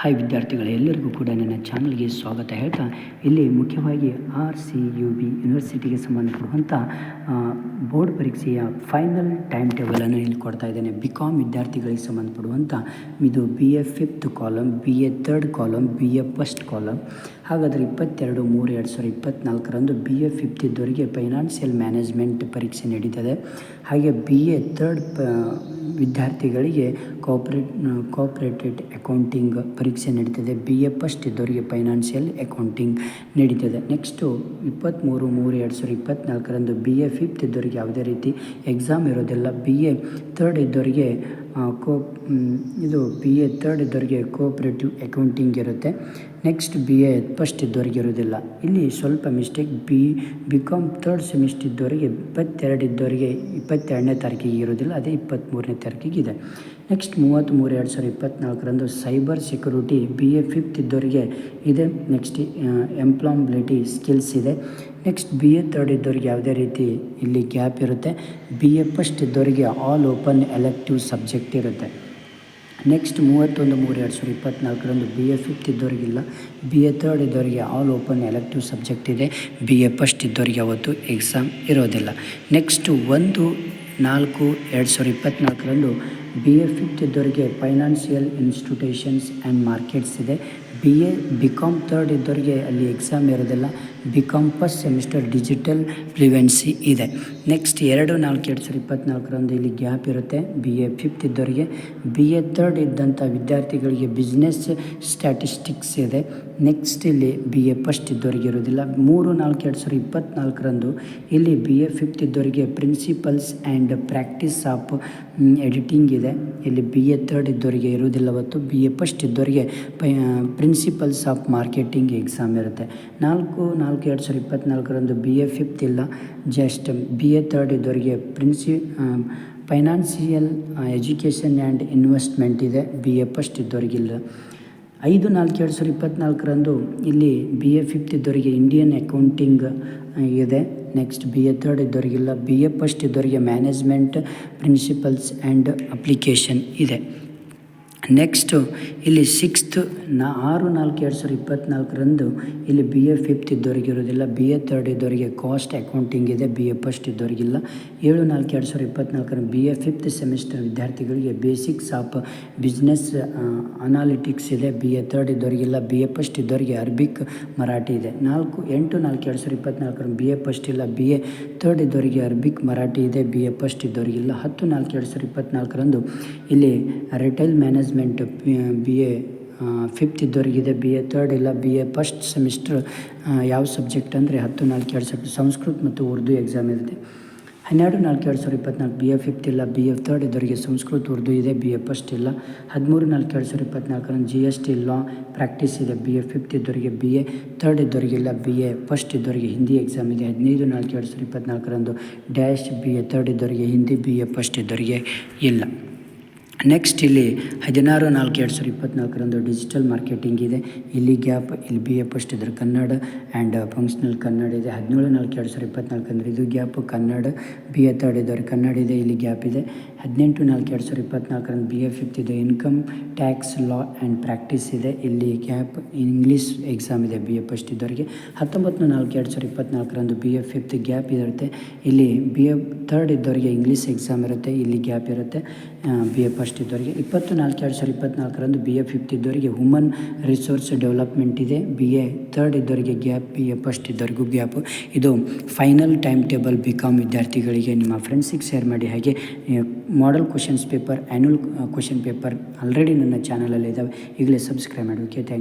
Hi ವಿದ್ಯಾರ್ಥಿಗಳೇ ಎಲ್ಲರಿಗೂ ಕೂಡ ನನ್ನ ಚಾನಲ್ಗೆ ಸ್ವಾಗತ. ಹೇಳ್ತಾ, ಇಲ್ಲಿ ಮುಖ್ಯವಾಗಿ ಆರ್ ಸಿ ಯು ಬಿ ಯೂನಿವರ್ಸಿಟಿಗೆ ಸಂಬಂಧಪಡುವಂಥ ಬೋರ್ಡ್ ಪರೀಕ್ಷೆಯ ಫೈನಲ್ ಟೈಮ್ ಟೇಬಲನ್ನು ಇಲ್ಲಿ ಕೊಡ್ತಾ ಇದ್ದೇನೆ. ಬಿ ಕಾಮ್ ವಿದ್ಯಾರ್ಥಿಗಳಿಗೆ ಸಂಬಂಧಪಡುವಂಥ ಇದು B A fifth column B A third column B A first column ಹಾಗಾದರೆ ಇಪ್ಪತ್ತೆರಡು, ಮೂರು, ಎರಡು ಸಾವಿರದ ಇಪ್ಪತ್ತ್ನಾಲ್ಕರಂದು ಬಿ ಎ ಫಿಫ್ತ್ ಇದ್ದವರಿಗೆ ಫೈನಾನ್ಷಿಯಲ್ ಮ್ಯಾನೇಜ್ಮೆಂಟ್ ಪರೀಕ್ಷೆ ನಡೀತದೆ. ಹಾಗೆ ಬಿ ಎ ಥರ್ಡ್ ಪ ವಿದ್ಯಾರ್ಥಿಗಳಿಗೆ ಕೋಪ್ರೇಟ್ ಕೋಪ್ರೇಟೆಡ್ ಅಕೌಂಟಿಂಗ್ ಪರೀಕ್ಷೆ ನಡೀತದೆ. ಬಿ ಎ ಫಸ್ಟ್ ಇದ್ದವರಿಗೆ ಫೈನಾನ್ಷಿಯಲ್ ಅಕೌಂಟಿಂಗ್ ನಡೀತದೆ. ನೆಕ್ಸ್ಟು ಇಪ್ಪತ್ತ್ಮೂರು ಮೂರು, ಎರಡು ಸಾವಿರದ ಇಪ್ಪತ್ತ್ನಾಲ್ಕರಂದು ಬಿ ಎ ಫಿಫ್ತ್ ಇದ್ದವರಿಗೆ ಯಾವುದೇ ರೀತಿ ಎಕ್ಸಾಮ್ ಇರೋದಿಲ್ಲ. ಬಿ ಎ ಥರ್ಡ್ ಇದ್ದವರಿಗೆ ಕೋ ಇದು ಬಿ ಎ ತರ್ಡ್ ಇದ್ದವರಿಗೆ ಕೋಪ್ರೇಟಿವ್ ಅಕೌಂಟಿಂಗ್ ಇರುತ್ತೆ. ನೆಕ್ಸ್ಟ್ ಬಿ ಎ ಫಸ್ಟ್ ಇದ್ದವರಿಗೆ ಇರೋದಿಲ್ಲ ಇಲ್ಲಿ ಸ್ವಲ್ಪ mistake B B com third semester ಇದ್ದವರಿಗೆ ಇಪ್ಪತ್ತೆರಡು ಇದ್ದವರಿಗೆ ಇಪ್ಪತ್ತೆರಡನೇ ತಾರೀಕಿಗೆ ಇರೋದಿಲ್ಲ ಅದೇ ಇಪ್ಪತ್ತ್ಮೂರನೇ ತಾರೀಕಿಗೆ ಇದೆ. ನೆಕ್ಸ್ಟ್ ಮೂವತ್ತ್ಮೂರು ಎರಡು ಸಾವಿರದ ಇಪ್ಪತ್ತ್ನಾಲ್ಕರಂದು cyber security B A fifth ಇದ್ದವರಿಗೆ ಇದೆ. ನೆಕ್ಸ್ಟ್ ಎಂಪ್ಲಾಯಬಿಲಿಟಿ ಸ್ಕಿಲ್ಸ್ ಇದೆ. ನೆಕ್ಸ್ಟ್ ಬಿ ಎ ತರ್ಡ್ ಇದ್ದವ್ರಿಗೆ ಯಾವುದೇ ರೀತಿ ಇಲ್ಲಿ ಗ್ಯಾಪ್ ಇರುತ್ತೆ. ಬಿ ಎ ಫಸ್ಟ್ ಇದ್ದವರಿಗೆ ಆಲ್ ಓಪನ್ ಎಲೆಕ್ಟಿವ್ ಸಬ್ಜೆಕ್ಟ್ ಇರುತ್ತೆ. ನೆಕ್ಸ್ಟ್ ಮೂವತ್ತೊಂದು ಮೂರು ಎರಡು ಸಾವಿರದ ಇಪ್ಪತ್ತ್ನಾಲ್ಕರಂದು ಬಿ ಎ ಫಿಫ್ತ್ ಇದ್ದವರಿಗಿಲ್ಲ. ಬಿ ಎ ತರ್ಡ್ ಇದ್ದವರಿಗೆ ಆಲ್ ಓಪನ್ ಎಲೆಕ್ಟಿವ್ ಸಬ್ಜೆಕ್ಟ್ ಇದೆ. ಬಿ ಎ ಫಸ್ಟ್ ಇದ್ದವರಿಗೆ ಅವತ್ತು ಎಕ್ಸಾಮ್ ಇರೋದಿಲ್ಲ. ನೆಕ್ಸ್ಟು ಒಂದು ನಾಲ್ಕು ಎರಡು ಸಾವಿರದ ಇಪ್ಪತ್ತ್ನಾಲ್ಕರಂದು ಬಿ ಎ ಫಿಫ್ತ್ ಇದ್ದವರಿಗೆ ಫೈನಾನ್ಷಿಯಲ್ ಇನ್ಸ್ಟಿಟ್ಯೂಷನ್ಸ್ ಆ್ಯಂಡ್ ಮಾರ್ಕೆಟ್ಸ್ ಇದೆ. B A B com third ಇದ್ದವರಿಗೆ ಅಲ್ಲಿ ಎಕ್ಸಾಮ್ ಇರೋದಿಲ್ಲ. B com first semester digital privacy ಇದೆ. ನೆಕ್ಸ್ಟ್ ಎರಡು, ನಾಲ್ಕು, ಎರಡು ಸಾವಿರದ ಇಪ್ಪತ್ತ್ನಾಲ್ಕರಂದು ಇಲ್ಲಿ ಗ್ಯಾಪ್ ಇರುತ್ತೆ. ಬಿ ಎ ಫಿಫ್ತ್ ಇದ್ದವರಿಗೆ ಬಿ ಎ ಥರ್ಡ್ ಇದ್ದಂಥ ವಿದ್ಯಾರ್ಥಿಗಳಿಗೆ ಬಿಸ್ನೆಸ್ ಸ್ಟ್ಯಾಟಿಸ್ಟಿಕ್ಸ್ ಇದೆ. ನೆಕ್ಸ್ಟ್ ಇಲ್ಲಿ ಬಿ ಎ ಫಸ್ಟ್ ಇದ್ದವರಿಗೆ ಇರೋದಿಲ್ಲ. ಮೂರು, ನಾಲ್ಕು, ಎರಡು ಸಾವಿರದ ಇಪ್ಪತ್ತ್ನಾಲ್ಕರಂದು ಇಲ್ಲಿ ಬಿ ಎ ಫಿಫ್ತ್ ಇದ್ದವರಿಗೆ principles and practice of editing ಇದೆ. ಇಲ್ಲಿ ಬಿ ಎ ತರ್ಡ್ ಇದ್ದವರಿಗೆ ಇರೋದಿಲ್ಲ ಅವತ್ತು. ಬಿ ಎ ಫಸ್ಟ್ ಇದ್ದವರಿಗೆ ಪ್ರಿನ್ಸಿಪಲ್ಸ್ ಆಫ್ ಮಾರ್ಕೆಟಿಂಗ್ ಎಕ್ಸಾಮ್ ಇರುತ್ತೆ. ನಾಲ್ಕು ನಾಲ್ಕು ಎರಡು ಸಾವಿರದ ಇಪ್ಪತ್ತ್ನಾಲ್ಕರಂದು ಬಿ ಎ ಫಿಫ್ತ್ ಇಲ್ಲ. ಜಸ್ಟ್ ಬಿ ಎ ತರ್ಡ್ ಇದ್ದವರಿಗೆ ಪ್ರಿನ್ಸಿ ಫೈನಾನ್ಸಿಯಲ್ ಎಜುಕೇಷನ್ ಆ್ಯಂಡ್ ಇನ್ವೆಸ್ಟ್ಮೆಂಟ್ ಇದೆ. ಬಿ ಎ ಫಸ್ಟ್ ಇದ್ದವರಿಗಿಲ್ಲ ಐದು, ನಾಲ್ಕು ಎರಡು ಸಾವಿರದ ಇಪ್ಪತ್ತ್ನಾಲ್ಕರಂದು ಇಲ್ಲಿ ಬಿ ಎ ಫಿಫ್ತ್ ಇದ್ದವರಿಗೆ ಇಂಡಿಯನ್ ಅಕೌಂಟಿಂಗ್ ಇದೆ. ನೆಕ್ಸ್ಟ್ ಬಿ ಎ ತರ್ಡ್ ಇದ್ದವರಿಗೆಲ್ಲ ಬಿ ಎ ಫಸ್ಟ್ ಇದ್ದವರಿಗೆ ಮ್ಯಾನೇಜ್ಮೆಂಟ್ ಪ್ರಿನ್ಸಿಪಲ್ಸ್ ಆ್ಯಂಡ್ ಅಪ್ಲಿಕೇಶನ್ ಇದೆ. ನೆಕ್ಸ್ಟು ಇಲ್ಲಿ ಸಿಕ್ಸ್ತ್ ನಾ ಆರು, ನಾಲ್ಕು, ಎರಡು ಸಾವಿರದ ಇಪ್ಪತ್ತ್ನಾಲ್ಕರಂದು ಇಲ್ಲಿ ಬಿ ಎ ಫಿಫ್ತ್ ಇದ್ದವರಿಗೆ ಇರೋದಿಲ್ಲ ಬಿ ಎ ತರ್ಡ್ ಇದ್ದವರಿಗೆ ಕಾಸ್ಟ್ ಅಕೌಂಟಿಂಗ್ ಇದೆ. ಬಿ ಎ ಫಸ್ಟ್ ಇದ್ದವರಿಗಿಲ್ಲ. ಏಳು, ನಾಲ್ಕು, ಎರಡು ಸಾವಿರದ ಇಪ್ಪತ್ತ್ನಾಲ್ಕರಂದು ಬಿ ಎ ಫಿಫ್ತ್ ಸೆಮಿಸ್ಟರ್ ವಿದ್ಯಾರ್ಥಿಗಳಿಗೆ ಬೇಸಿಕ್ಸ್ ಆಫ್ ಬಿಸ್ನೆಸ್ ಅನಾಲಿಟಿಕ್ಸ್ ಇದೆ. ಬಿ ಎ ತರ್ಡ್ ಇದ್ದವರಿಗಿಲ್ಲ. ಬಿ ಎ ಫಸ್ಟ್ ಇದ್ದವರಿಗೆ ಅರ್ಬಿಕ್ ಮರಾಠಿ ಇದೆ. ನಾಲ್ಕು, ಎಂಟು, ನಾಲ್ಕು, ಎರಡು ಸಾವಿರದ ಇಪ್ಪತ್ತ್ನಾಲ್ಕರಂದು ಬಿ ಎ ಫಸ್ಟ್ ಇಲ್ಲ. ಬಿ ಎ ತರ್ಡ್ ಇದ್ದವರಿಗೆ ಅರ್ಬಿಕ್ ಮರಾಠಿ ಇದೆ. ಬಿ ಎ ಫಸ್ಟ್ ಇದ್ದವರಿಗಿಲ್ಲ. ಹತ್ತು, ನಾಲ್ಕು, ಎರಡು ಸಾವಿರದ ಇಪ್ಪತ್ತ್ನಾಲ್ಕರಂದು ಇಲ್ಲಿ retail management B A fifth ಇದ್ದವರಿಗಿದೆ B A third ಇಲ್ಲ ಬಿ ಎ ಫಸ್ಟ್ ಸೆಮಿಸ್ಟ್ರ್ ಯಾವ ಸಬ್ಜೆಕ್ಟ್ ಅಂದರೆ ಹತ್ತು ನಾಲ್ಕು ಎರಡು ಸಾವಿರ ಸಂಸ್ಕೃತ ಮತ್ತು ಉರ್ದು ಎಕ್ಸಾಮ್ ಇರುತ್ತೆ ಹನ್ನೆರಡು ನಾಲ್ಕು ಎರಡು ಸಾವಿರ ಇಪ್ಪತ್ನಾಲ್ಕು ಬಿ ಎ ಫಿಫ್ತ್ ಇಲ್ಲ ಬಿ ಎ ತರ್ಡ್ ಇದ್ದವರಿಗೆ ಸಂಸ್ಕೃತ ಉರ್ದು ಇದೆ ಬಿ ಎ ಫಸ್ಟ್ ಇಲ್ಲ ಹದಿಮೂರು ನಾಲ್ಕು ಎರಡು ಸಾವಿರ ಇಪ್ಪತ್ನಾಲ್ಕರಂದು G S T law practice ಇದೆ ಬಿ ಎ ಫಿಫ್ತ್ ಇದ್ದವರಿಗೆ ಬಿ ಎ ತರ್ಡ್ ಇದ್ದವರಿಗಿಲ್ಲ ಬಿ ಎ ಫಸ್ಟ್ ಇದ್ದವರಿಗೆ ಹಿಂದಿ ಎಕ್ಸಾಮ್ ಇದೆ ಹದಿನೈದು ನಾಲ್ಕು ಎರಡು ಸಾವಿರ ಇಪ್ಪತ್ನಾಲ್ಕರಂದು ಡ್ಯಾಶ್ ಬಿ ಎ ತರ್ಡ್ ಇದ್ದವರಿಗೆ ಹಿಂದಿ ಬಿ ಎ ಫಸ್ಟ್ ಇದ್ದವರಿಗೆ ಇಲ್ಲ ನೆಕ್ಸ್ಟ್ ಇಲ್ಲಿ ಹದಿನಾರು, ನಾಲ್ಕು, ಎರಡು ಸಾವಿರದ ಇಪ್ಪತ್ತ್ನಾಲ್ಕರಂದು ಡಿಜಿಟಲ್ ಮಾರ್ಕೆಟಿಂಗ್ ಇದೆ. ಇಲ್ಲಿ ಗ್ಯಾಪ್ ಇಲ್ಲಿ ಬಿ ಎ ಫಸ್ಟ್ ಇದ್ರೆ ಕನ್ನಡ ಆ್ಯಂಡ್ ಫಂಕ್ಷನಲ್ ಕನ್ನಡ ಇದೆ. ಹದಿನೇಳು, ನಾಲ್ಕು, ಎರಡು ಸಾವಿರದ ಇಪ್ಪತ್ತ್ನಾಲ್ಕು ಅಂದರೆ ಇದು gap Kannada. B A third ಇದ್ದವ್ರಿಗೆ ಕನ್ನಡ ಇದೆ, ಇಲ್ಲಿ ಗ್ಯಾಪ್ ಇದೆ. ಹದಿನೆಂಟು, ನಾಲ್ಕು, ಎರಡು ಸಾವಿರದ ಇಪ್ಪತ್ತ್ನಾಲ್ಕರಂದು ಬಿ ಎ ಫಿಫ್ತ್ ಇದೆ. Income tax law and practice ಇದೆ. ಇಲ್ಲಿ ಗ್ಯಾಪ್ ಇಂಗ್ಲೀಷ್ ಎಕ್ಸಾಮ್ ಇದೆ ಬಿ ಎ ಫಸ್ಟ್ ಇದ್ದವರಿಗೆ. ಹತ್ತೊಂಬತ್ತು, ನಾಲ್ಕು, ಎರಡು ಸಾವಿರದ ಇಪ್ಪತ್ತ್ನಾಲ್ಕರಂದು ಬಿ ಎ ಫಿಫ್ತ್ ಗ್ಯಾಪ್ ಇರುತ್ತೆ. ಇಲ್ಲಿ ಬಿ ಎ ತರ್ಡ್ ಇದ್ದವರಿಗೆ ಇಂಗ್ಲೀಷ್ ಎಕ್ಸಾಮ್ ಇರುತ್ತೆ. ಇಲ್ಲಿ ಗ್ಯಾಪ್ ಇರುತ್ತೆ. ಬಿ ಎ ಫಸ್ಟ್ ಇದ್ದವರಿಗೆ ಇಪ್ಪತ್ತು ನಾಲ್ಕು ಎರಡು ಸಾವಿರದ ಇಪ್ಪತ್ತ್ನಾಲ್ಕರಂದು ಬಿ ಎ ಫಿಫ್ತ್ ಇದ್ದವರಿಗೆ ವುಮನ್ ರಿಸೋರ್ಸ್ ಡೆವಲಪ್ಮೆಂಟ್ ಇದೆ. ಬಿ ಎ ಥರ್ಡ್ ಇದ್ದವರಿಗೆ ಗ್ಯಾಪ್ ಬಿ ಎ ಫಸ್ಟ್ ಇದ್ದವರಿಗೂ ಗ್ಯಾಪ್ ಇದು final time table B com ವಿದ್ಯಾರ್ಥಿಗಳಿಗೆ ನಿಮ್ಮ ಫ್ರೆಂಡ್ಸಿಗೆ ಶೇರ್ ಮಾಡಿ ಹಾಗೆ model questions paper annual question paper already ನನ್ನ ಚಾನಲಲ್ಲಿ ಇದ್ದಾವೆ ಈಗಲೇ ಸಬ್ಸ್ಕ್ರೈಬ್ ಮಾಡಿ ಓಕೆ ಥ್ಯಾಂಕ್